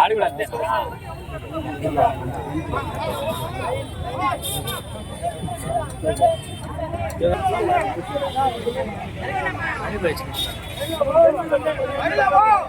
아니 그랬네. 아니 왜 지금? 아니 나와.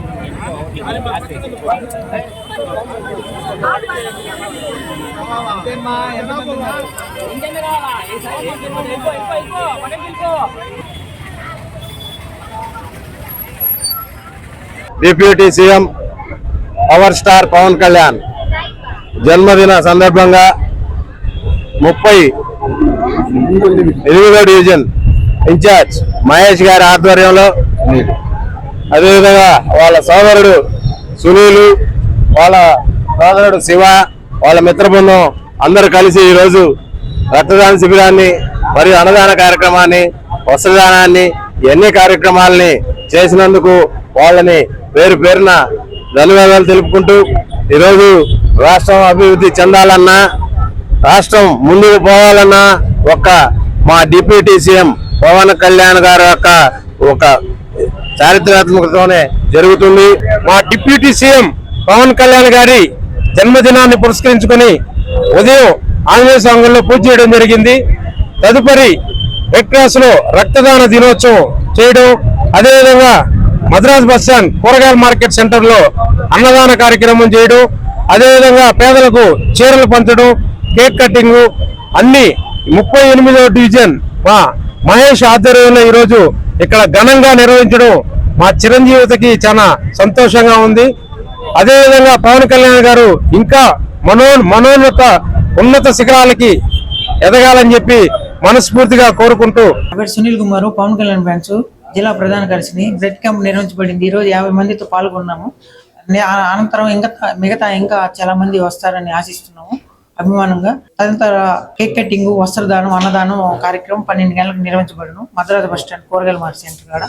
deputy CM power star Pavan Kalyan జన్మదిన సందర్భంగా ముప్పై ఎనిమిదో డివిజన్ ఇన్ఛార్జ్ మహేష్ గారి ఆధ్వర్యంలో అదేవిధంగా వాళ్ళ సోదరుడు సునీలు వాళ్ళ సోదరుడు శివ వాళ్ళ మిత్ర బృందం అందరూ కలిసి ఈరోజు రక్తదాన శిబిరాన్ని మరియు అన్నదాన కార్యక్రమాన్ని వస్త్రదానాన్ని ఎన్ని కార్యక్రమాలని చేసినందుకు వాళ్ళని పేరు పేరున ధన్యవాదాలు తెలుపుకుంటూ ఈరోజు రాష్ట్రం అభివృద్ధి చెందాలన్నా రాష్ట్రం ముందుకు పోవాలన్నా ఒక మా డిప్యూటీ సీఎం పవన్ కళ్యాణ్ గారి యొక్క ఒక చారిత్రాత్మకతోనే జరుగుతుంది. మా డిప్యూటీ సీఎం పవన్ కళ్యాణ్ గారి జన్మదినాన్ని పురస్కరించుకొని ఉదయం ఆంజనేయ స్వామిలో పూజ చేయడం జరిగింది. తదుపరి రెడ్ క్రాస్లో రక్తదాన దినోత్సవం చేయడం. అదేవిధంగా మద్రాస్ బస్ స్టాండ్ కూరగాయల మార్కెట్ సెంటర్లో అన్నదాన కార్యక్రమం చేయడం. అదేవిధంగా పేదలకు చీరలు పంచడం కేక్ కటింగ్ అన్ని ముప్పై ఎనిమిదవ డివిజన్ మా మహేష్ ఆధ్వర్యంలో ఈరోజు ఇక్కడ ఘనంగా నిర్వహించడం మా చిరంజీవితకి చాలా సంతోషంగా ఉంది. అదేవిధంగా పవన్ కళ్యాణ్ గారు ఇంకా మనో మనోన్నత ఉన్నత శిఖరాలకి ఎదగాలని చెప్పి మనస్ఫూర్తిగా కోరుకుంటూ సునీల్ కుమార్ పవన్ కళ్యాణ్ బ్యాంక్స్ జిల్లా ప్రధాన కార్యదర్శిని. Blood camp నిర్వహించబడింది. ఈ రోజు యాభై మందితో పాల్గొన్నాము. ఆ- అనంతరం ఇంకా మిగతా ఇంకా చాలా మంది వస్తారని ఆశిస్తున్నాము. అభిమానంగా. తదితర కేక్ కటింగ్ వస్త్రదానం అన్నదానం కార్యక్రమం పన్నెండు గంటలకు నిర్వహించబడను. మద్రాసు బస్ స్టాండ్ కూరగాయల మార్కెట్ సెంటర్ కాడ.